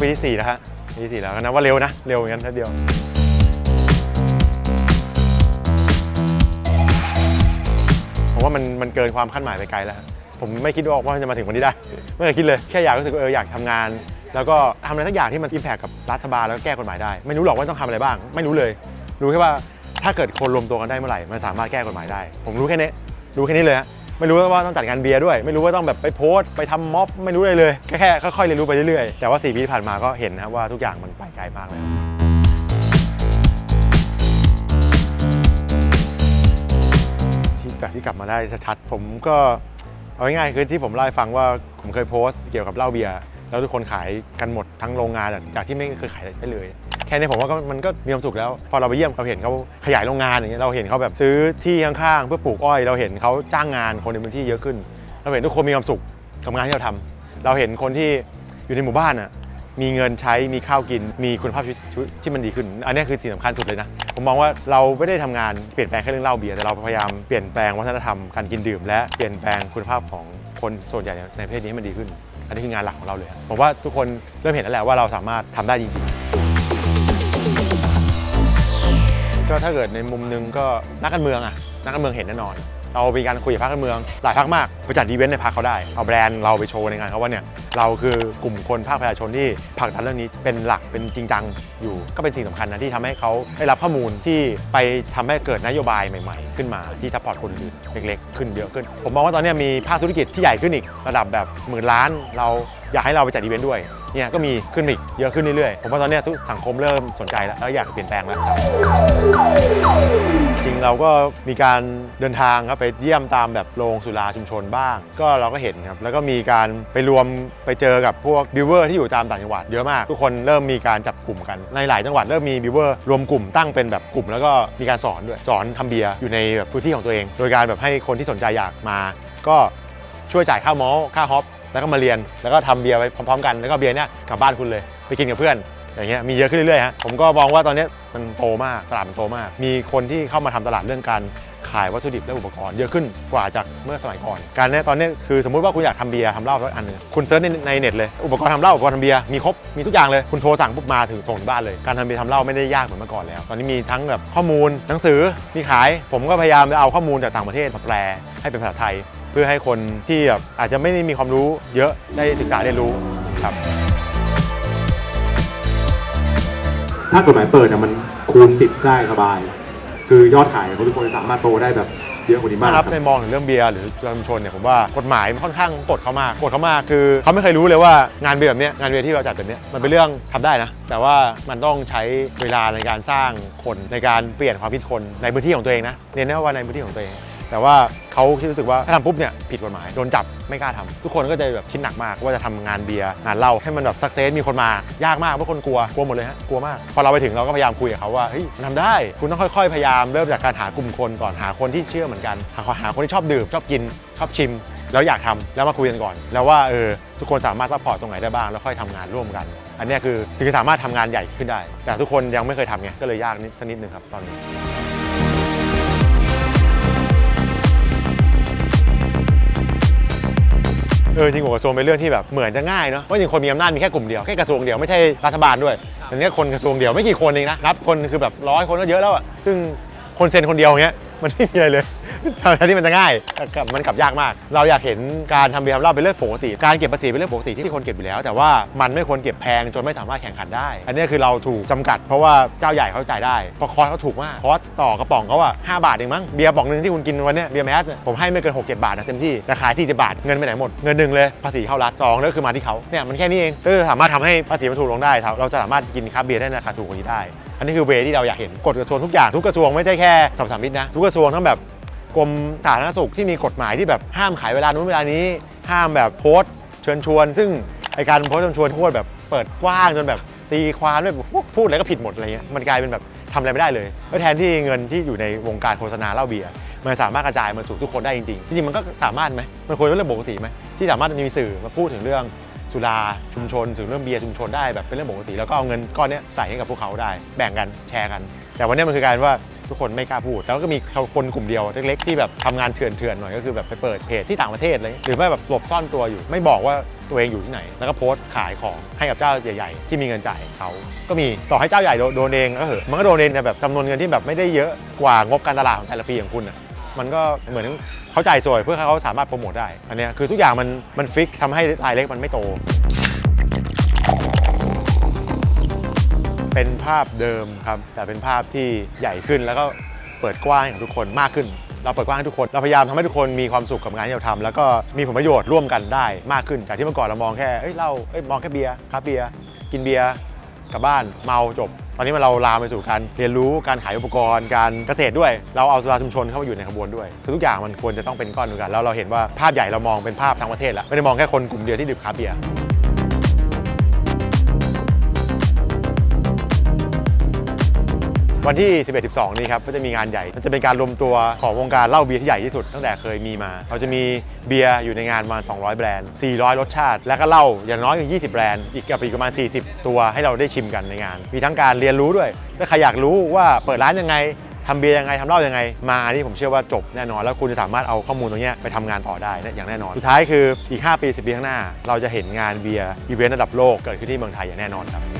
ปีที่ 4 แล้วฮะปีที่ 4 แล้วก็นับว่าเร็วนะ เร็วเหมือนกันทีเดียวผมว่ามันมันเกินความคาดหมายไปไกลแล้ว ผมไม่คิดว่าว่ามันจะมาถึงวันนี้ได้ ไม่เคยคิดเลย แค่อยากรู้สึกว่าเอออยากทำงาน แล้วก็ทำอะไรสักอย่างที่มันอิมแพคกับรัฐบาลแล้วก็แก้กฎหมายได้ ไม่รู้หรอกว่าต้องทำอะไรบ้าง ไม่รู้เลย รู้แค่ว่าถ้าเกิดคนรวมตัวกันได้เมื่อไหร่ มันสามารถแก้กฎหมายได้ ผมรู้แค่นี้ รู้แค่นี้เลยฮะ ไม่รู้ว่าต้องจัดงานเบียร์ด้วย ไม่รู้ว่าต้องแบบไปโพสต์ไปทำม็อบไม่รู้เลยเลยแค่แค่ค่อยๆเรียนรู้ไปเรื่อยๆแต่ว่า4ปีที่ผ่านมาก็เห็นนะว่าทุกอย่างมันไปไกลมากเลยที่กลับที่กลับมาได้ชัดๆผมก็เอาง่ายๆคือที่ผมเล่าให้ฟังว่าผมเคยโพสต์เกี่ยวกับเหล้าเบียร์ แล้วทุกคนขายกันหมดทั้งโรงงานจากที่ไม่เคยขายได้เลย แค่นี้ผมว่ามันก็มีความสุขแล้ว พอเราไปเยี่ยมเราเห็นเขาขยายโรงงานอย่างเงี้ยเราเห็นเขาแบบซื้อที่ข้างๆเพื่อปลูกอ้อย เราเห็นเขาจ้างงานคนในพื้นที่เยอะขึ้น เราเห็นทุกคนมีความสุขกับงานที่เราทำเราเห็นคนที่อยู่ในหมู่บ้านอะมีเงินใช้มีข้าวกิน มีคุณภาพชีวิตที่มันดีขึ้น อันนี้คือสิ่งสำคัญสุดเลยนะ ผมมองว่าเราไม่ได้ทำงานเปลี่ยนแปลงแค่เรื่องเหล้าเบียร์แต่เราพยายามเปลี่ยนแปลงวัฒนธรรมการกินดื่ม และเปลี่ยนแปลงคุณภาพของคนส่วนใหญ่ในประเทศนี้ให้มันดีขึ้น อันนี้คืองานหลักของเราเลยครับผมว่าทุกคนเริ่มเห็นแล้วแหละว่าเราสามารถทำได้จริงๆ ก็ถ้าเกิดในมุมนึงก็นักการเมืองอะนักการเมืองเห็นแน่นอน เรามีการคุยกับพรรคการเมือง หลายพรรคมากไปจัดอีเวนต์ในพรรคเขาได้ เอาแบรนด์เราไปโชว์ในงานเขาว่าเนี่ยเราคือกลุ่มคนภาคประชาชนที่ผลักดันเรื่องนี้เป็นหลักเป็นจริงจังอยู่ ก็เป็นสิ่งสำคัญนะที่ทำให้เขาได้รับข้อมูลที่ไปทำให้เกิดนโยบายใหม่ ๆ ขึ้นมาที่ซัพพอร์ตคนอื่นเล็กๆ ขึ้นเยอะขึ้น ผมมองว่าตอนนี้มีภาคธุรกิจที่ใหญ่ขึ้นอีกระดับแบบหมื่นล้าน เราอยากให้เราไปจัดอีเวนต์ด้วย เนี่ยก็มีขึ้นอีกเยอะขึ้นเรื่อยๆ ผมว่าตอนนี้ทุกสังคมเริ่มสนใจแล้วแล้วอยากเปลี่ยนแปลงแล้ว จริงเราก็มีการเดินทางครับไปเยี่ยมตามแบบโรงสุราชุมชนบ้าง ก็เราก็เห็นครับแล้วก็มีการไปรวมไปเจอกับพวกบิวเวอร์ที่อยู่ตามต่างจังหวัดเยอะมาก ทุกคนเริ่มมีการจับกลุ่มกันในหลายจังหวัดเริ่มมีบิวเวอร์รวมกลุ่มตั้งเป็นแบบกลุ่ม แล้วก็มีการสอนด้วยสอนทำเบียร์อยู่ในแบบพื้นที่ของตัวเอง โดยการแบบให้คนที่สนใจอยากมา ก็ช่วยจ่ายค่ามอลค่าฮอป แล้วก็มาเรียนแล้วก็ทำเบียร์ไปพร้อมๆกันแล้วก็เบียร์เนี้ยกลับบ้านคุณเลยไปกินกับเพื่อนอย่างเงี้ยมีเยอะขึ้นเรื่อยๆฮะผมก็มองว่าตอนเนี้ยมันโตมากตลาดมันโตมาก มีคนที่เข้ามาทำตลาดเรื่องการขายวัตถุดิบและอุปกรณ์เยอะขึ้นกว่าจากเมื่อสมัยก่อน การเนี้ยตอนเนี้ยคือสมมุติว่าคุณอยากทำเบียร์ทำเหล้าสักอันหนึงคุณเซิร์ชในในเน็ตเลยอุปกรณ์ทำเหล้าอุปกรณ์ทำเบียร์มีครบมีทุกอย่างเลยคุณโทรสั่งปุ๊บมาถึงส่งถึงบ้านเลย การทำเบียร์ทำเหล้าไม่ได้ยากเหมือนเมื่อก่อนแล้ว ตอนนี้มีทั้งแบบข้อมูลหนังสือมีขาย ผมก็พยายามจะเอาข้อมูลจากต่างประเทศมาแปลให้เป็นภาษาไทย เพื่อให้คนที่แบบอาจจะไม่ได้มีความรู้เยอะได้ศึกษาเรียนรู้ครับ ถ้ากฎหมายเปิดเนี่ยมันคูณ 10 ได้สบาย คือยอดขายของทุกคนสามารถโตได้แบบเยอะกว่านี้มาถ้ากนับครับในมองถึงเรื่องเบียร์หรือชุมชนเนี่ยผมว่ากฎหมายมันค่อนข้างกดเขามากกดเขามากคือเขาไม่เคยรู้เลยว่างานเบียร์แบบเนี้ยงานเบียร์ที่เราจัดแบบเนี้ยมันเป็นเรื่องทำได้นะ แต่ว่ามันต้องใช้เวลาในการสร้างคนในการเปลี่ยนความคิดคนในพื้นที่ของตัวเองนะเน้นนะว่าในพื้นที่ของตัวเอง แต่ว่าเขาคิดรู้สึกว่าถ้าทำปุ๊บเนี่ยผิดกฎหมายโดนจับไม่กล้าทำทุกคนก็จะแบบคิดหนักมากว่าจะทำงานเบียร์งานเหล้าให้มันแบบสักเซสมีคนมายากมากเพราะคนกลัวกลัวหมดเลยฮะกลัวมากพอเราไปถึงเราก็พยายามคุยกับเขาว่าเฮ้ยมันทำได้คุณต้องค่อยๆพยายามเริ่มจากการหากลุ่มคนก่อนหาคนที่เชื่อเหมือนกัน หาหาคนที่ชอบดื่มชอบกินชอบชิม แล้วอยากทำแล้วมาคุยกันก่อน แล้วว่าเออทุกคนสามารถซัพพอร์ตตรงไหนได้บ้างแล้วค่อยทำงานร่วมกัน อันนี้คือถึงจะสามารถทำงานใหญ่ขึ้นได้ แต่ทุกคนยังไม่เคยทำไงก็เลยยากนิดนิดนึงครับตอนนี้ เออจริงผมกระทรวงเป็นเรื่องที่แบบเหมือนจะง่ายเนาะเพราะจริงคนมีอำนาจมีแค่กลุ่มเดียวแค่กระทรวงเดียวไม่ใช่รัฐบาลด้วยอันนี้คนกระทรวงเดียวไม่กี่คนเองนะนับคนคือแบบร้อยคนก็เยอะแล้วอะซึ่งคนเซ็นคนเดียวอย่างเงี้ย มันไม่มีอะไรเลยทำที่มันจะง่ายแต่กลับมันกลับยากมาก เราอยากเห็นการทำเบียร์ทำเหล้าเป็นเรื่องปกติ การเก็บภาษีเป็นเรื่องปกติที่คนเก็บอยู่แล้ว แต่ว่ามันไม่ควรเก็บแพงจนไม่สามารถแข่งขันได้ อันนี้คือเราถูกจำกัดเพราะว่าเจ้าใหญ่เขาจ่ายได้เพราะคอสเขาถูกมากคอสต่อกระป๋องเขาอะ5บาทเองมั้งเบียร์ป๋องหนึ่งที่คุณกินวันเนี้ยเบียร์แมสเนี่ยผมให้ไม่เกิน6 7บาทนะเต็มที่แต่ขาย40บาทเงินไปไหนหมดเงินหนึ่งเลยภาษีเข้ารัฐสองแล้วคือมาที่เขาเนี่ยมันแค่นี้เองก็สามารถทำให้ภาษีมันถูกลงได้เราจะสามารถกินคาเบียร์ได้ในราคาถูกกว่านี้ได้ อันนี้คือเวที่เราอยากเห็นกฎกระทรวงทุกอย่างทุกกระทรวงไม่ใช่แค่สัมสามิตนะทุกกระทรวงทั้งแบบกรมสาธารณสุขที่มีกฎหมายที่แบบห้ามขายเวลานู้นเวลานี้ ห้ามแบบโพสเชิญชวน ซึ่งไอการโพสเชิญชวนโทษแบบเปิดกว้างจนแบบตีความด้วยแบบพูดอะไรก็ผิดหมดอะไรเงี้ยมันกลายเป็นแบบทำอะไรไม่ได้เลยแล้วแทนที่เงินที่อยู่ในวงการโฆษณาเหล้าเบียร์มันสามารถกระจายมาสู่ทุกคนได้จริงๆจริงๆมันก็สามารถไหมมันควรเป็นเรื่องปกติไหมที่สามารถมีสื่อมาพูดถึงเรื่อง สุราชุมชน ถึงเรื่องเบียร์ชุมชนได้แบบเป็นเรื่องปกติ แล้วก็เอาเงินก้อนนี้ใส่ให้กับพวกเขาได้ แบ่งกันแชร์กัน แต่วันนี้มันคือการว่าทุกคนไม่กล้าพูด แล้วก็มีคนกลุ่มเดียวเล็กๆที่แบบทำงานเถื่อนๆหน่อยก็คือแบบไปเปิดเพจที่ต่างประเทศเลยหรือไม่แบบหลบซ่อนตัวอยู่ ไม่บอกว่าตัวเองอยู่ที่ไหน แล้วก็โพสต์ขายของให้กับเจ้าใหญ่ๆ ที่มีเงินจ่ายเขาก็มีต่อให้เจ้าใหญ่โดนเองก็เหอะมันก็โดนเองแบบจำนวนเงินที่แบบไม่ได้เยอะกว่างบการตลาดของแต่ละปีของคุณอะ มันก็เหมือนเขาจ่ายสวยเพื่อให้เขาสามารถโปรโมทได้ อันเนี้ยคือทุกอย่างมันมันฟิกทำให้รายเล็กมันไม่โต เป็นภาพเดิมครับ แต่เป็นภาพที่ใหญ่ขึ้นแล้วก็เปิดกว้างให้กับทุกคนมากขึ้น เราเปิดกว้างให้ทุกคน เราพยายามทำให้ทุกคนมีความสุขกับงานที่เราทำแล้วก็มีผลประโยชน์ร่วมกันได้มากขึ้น จากที่เมื่อก่อนเรามองแค่เอ้ยเหล้าเอ้ยมองแค่เบียร์ครับเบียร์กินเบียร์กลับบ้านเมาจบ ตอนนี้มันเราลามไปสู่การเรียนรู้การขายอุปกรณ์ การเกษตรด้วย เราเอาสุราชุมชนเข้ามาอยู่ในขบวนด้วยคือทุกอย่างมันควรจะต้องเป็นก้อนเดียวกันแล้วเราเห็นว่าภาพใหญ่เรามองเป็นภาพทั้งประเทศแล้วไม่ได้มองแค่คนกลุ่มเดียวที่ดื่มคาเบียร์ วันที่ 11-12 นี้ครับก็จะมีงานใหญ่ มันจะเป็นการรวมตัวของวงการเหล้าเบียร์ที่ใหญ่ที่สุดตั้งแต่เคยมีมา เราจะมีเบียร์อยู่ในงานประมาณ 200 แบรนด์ 400 รสชาติ แล้วก็เหล้าอย่างน้อยคือ20 แบรนด์ อีกกับอีกประมาณ 40 ตัวให้เราได้ชิมกันในงาน มีทั้งการเรียนรู้ด้วย ถ้าใครอยากรู้ว่าเปิดร้านยังไงทำเบียร์ยังไงทำเหล้ายังไง มาอันนี้ผมเชื่อว่าจบแน่นอน แล้วคุณจะสามารถเอาข้อมูลตรงนี้ไปทำงานต่อได้นะอย่างแน่นอน สุดท้ายคืออีก 5 ปี 10 ปีข้างหน้า เราจะเห็นงานเบียร์อีเวนต์ระดับโลกเกิดขึ้นที่เมืองไทยอย่างแน่นอนครับ